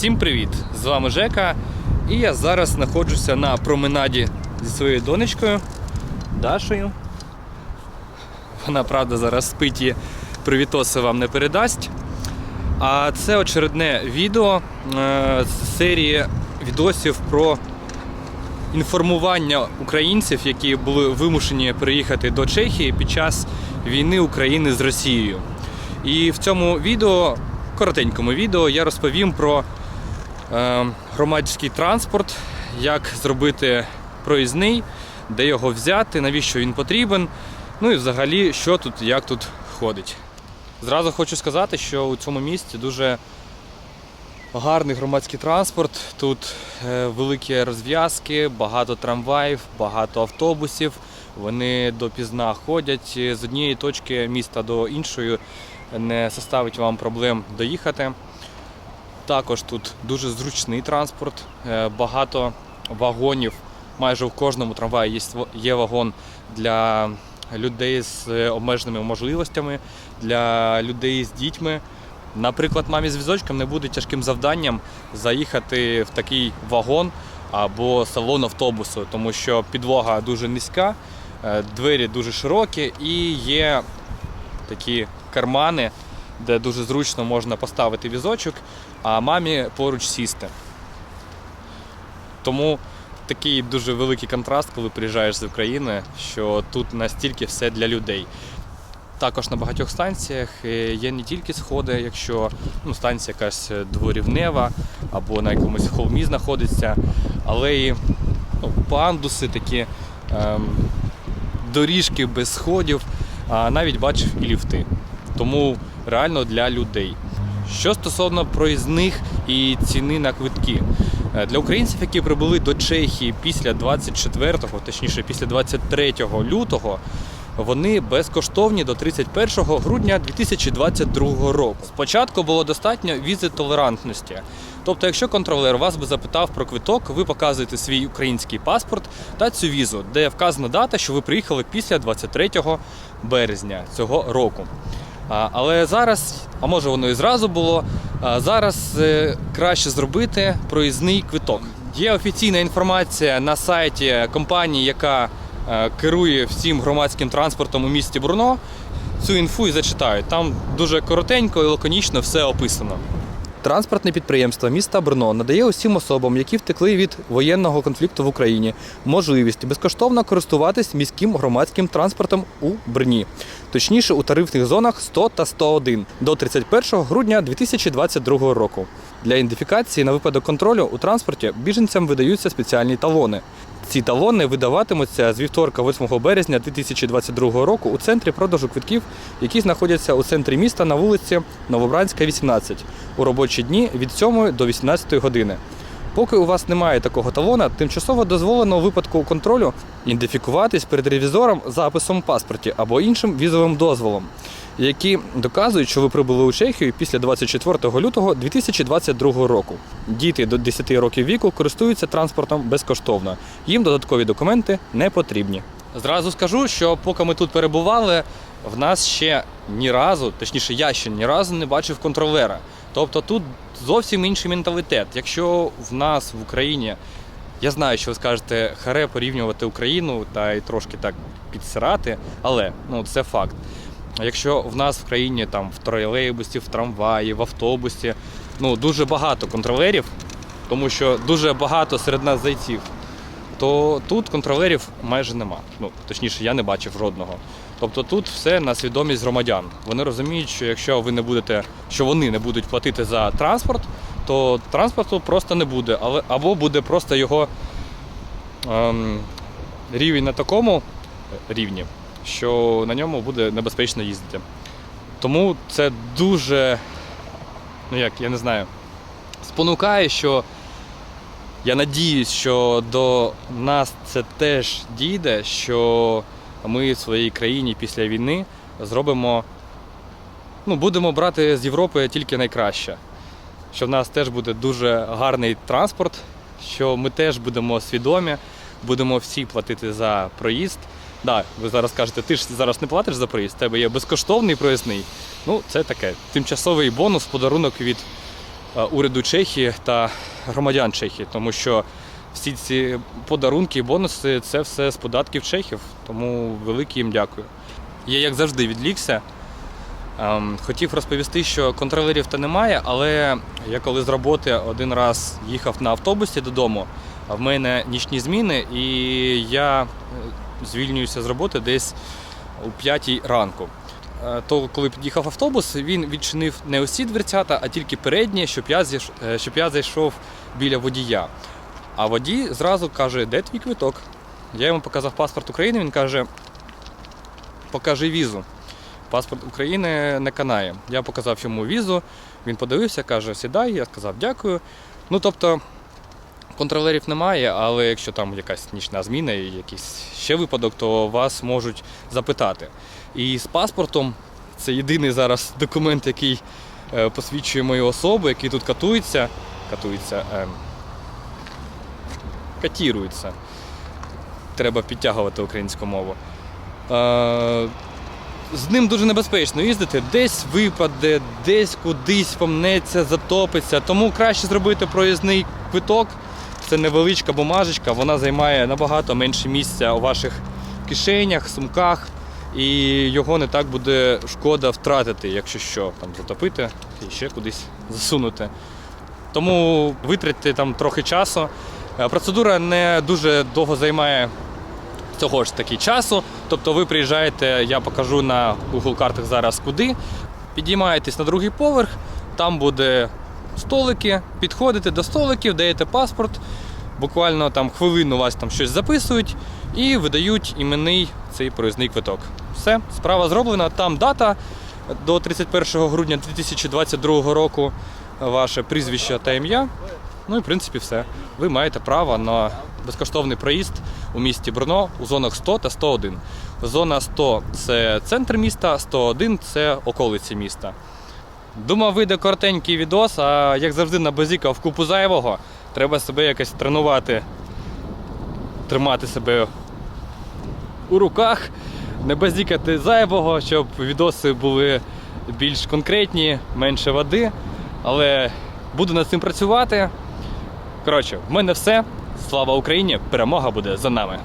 Всім привіт! З вами Жека. І я зараз знаходжуся на променаді зі своєю донечкою Дашею. Вона, правда, зараз спить і привітоси вам не передасть. А це очередне відео е, з серії відосів про інформування українців, які були вимушені приїхати до Чехії під час війни України з Росією. І в цьому відео, коротенькому відео, я розповім про е, громадський транспорт, як зробити проїзний, де його взяти, навіщо він потрібен. Ну і взагалі, що тут, як тут ходить. Зразу хочу сказати, що у цьому місті дуже гарний громадський транспорт. Тут е, великі розв'язки, багато трамваїв, багато автобусів. Вони допізна ходять з однієї точки міста до іншої. Не составить вам проблем доїхати. Також тут дуже зручний транспорт, е, багато вагонів. Майже в кожному трамваї є вагон для людей з обмеженими можливостями, для людей з дітьми. Наприклад, мамі з візочком не буде тяжким завданням заїхати в такий вагон або салон автобусу, тому що підлога дуже низька, е, двері дуже широкі і є такі кармани, де дуже зручно можна поставити візочок, а мамі поруч сісти. Тому такий дуже великий контраст, коли приїжджаєш з України, що тут настільки все для людей. Також на багатьох станціях е, є не тільки сходи, якщо ну, станція якась дворівнева або на якомусь холмі знаходиться, але і ну, пандуси, такі ем, доріжки без сходів, а навіть бачив і ліфти. Тому реально для людей. Що стосовно проїзних і ціни на квитки. Е, Для українців, які прибули до Чехії після 24-го, точніше після 23 лютого, вони безкоштовні до 31 грудня 2022 року. Спочатку було достатньо візи толерантності. Тобто, якщо контролер вас би запитав про квиток, ви показуєте свій український паспорт та цю візу, де вказана дата, що ви приїхали після 23 березня цього року. Але зараз, а може воно і зразу було, зараз е, краще зробити проїзний квиток. Є офіційна інформація на сайті компанії, яка е, керує всім громадським транспортом у місті Бурно. Цю інфу і зачитаю. Там дуже коротенько і лаконічно все описано. Транспортне підприємство міста Брно надає усім особам, які втекли від воєнного конфлікту в Україні, можливість безкоштовно користуватись міським громадським транспортом у Брні, точніше у тарифних зонах 100 та 101 до 31 грудня 2022 року. Для ідентифікації на випадок контролю у транспорті біженцям видаються спеціальні талони. Ці талони видаватимуться з вівторка 8 березня 2022 року у центрі продажу квитків, які знаходяться у центрі міста на вулиці Новобранська, 18, у робочі дні від 7 до 18 години. Поки у вас немає такого талона, тимчасово дозволено у випадку контролю ідентифікуватись перед ревізором записом в паспорті або іншим візовим дозволом, які доказують, що ви прибули у Чехію після 24 лютого 2022 року. Діти до 10 років віку користуються транспортом безкоштовно. Їм додаткові документи не потрібні. Зразу скажу, що поки ми тут перебували, в нас ще ні разу, точніше, я ще ні разу не бачив контролера. Тобто тут зовсім інший менталітет. Якщо в нас в Україні, я знаю, що ви скажете, харе порівнювати Україну та й трошки так підсирати, але ну це факт. Якщо в нас в країні там в тролейбусі, в трамваї, в автобусі, ну дуже багато контролерів, тому що дуже багато серед нас зайців, то тут контролерів майже нема. Ну точніше, я не бачив жодного. Тобто тут все на свідомість громадян. Вони розуміють, що якщо ви не будете, що вони не будуть платити за транспорт, то транспорту просто не буде, або буде просто його ем, рівень на такому рівні, що на ньому буде небезпечно їздити. Тому це дуже, ну як, я не знаю, спонукає, що я надіюсь, що до нас це теж дійде, що ми своїй країні після війни зробимо, ну, будемо брати з Європи тільки найкраще. Що в нас теж буде дуже гарний транспорт, що ми теж будемо свідомі, будемо всі платити за проїзд. Да, ви зараз кажете, ти ж зараз не платиш за проїзд, тебе є безкоштовний проїзний. Ну, це таке тимчасовий бонус, подарунок від е, уряду Чехії та громадян Чехії, тому що всі ці подарунки і бонуси це все з податків чехів. Тому велике їм дякую. Я як завжди відлікся. Ем, Хотів розповісти, що контролерів то немає, але я коли з роботи один раз їхав на автобусі додому, а в мене нічні зміни, і я е, звільнююся з роботи десь у 5 ранку. Е, То коли під'їхав автобус, він відчинив не усі дверцята, а тільки передні, щоб я, е, щоб я зайшов біля водія. А водій зразу каже, де твій квиток? Я йому показав паспорт України, він каже, покажи візу. Паспорт України не канає. Я показав йому візу, він подивився, каже, сідай, я сказав дякую. Ну тобто контролерів немає, але якщо там якась нічна зміна і якийсь ще випадок, то вас можуть запитати. І з паспортом це єдиний зараз документ, який е, посвідчує мою особу, який тут катується. Катується. Катірується. Треба підтягувати українську мову. Е, з ним дуже небезпечно їздити. Десь випаде, десь кудись помнеться, затопиться. Тому краще зробити проїзний квиток. Це невеличка бумажечка, вона займає набагато менше місця у ваших кишенях, сумках, і його не так буде шкода втратити, якщо що, там затопити і ще кудись засунути. Тому витратьте там трохи часу. Е, Процедура не дуже довго займає цього ж таки часу. Тобто ви приїжджаєте, я покажу на Google картах зараз куди. Підіймаєтесь на другий поверх, там буде столики, підходите до столиків, даєте паспорт, буквально там хвилину вас там щось записують і видають іменний цей проїзний квиток. Все, справа зроблена. Там дата до 31 грудня 2022 року, ваше прізвище та ім'я. Ну і в принципі все. Ви маєте право на безкоштовний проїзд у місті Брно у зонах 100 та 101. Зона 100 це центр міста, 101 це околиці міста. Думав, вийде коротенький відос, а як завжди на базіка в купу зайвого. Треба себе якось тренувати, тримати себе у руках, не базікати зайвого, щоб відоси були більш конкретні, менше води. Але буду над цим працювати. Коротше, в мене все. Слава Україні! Перемога буде за нами.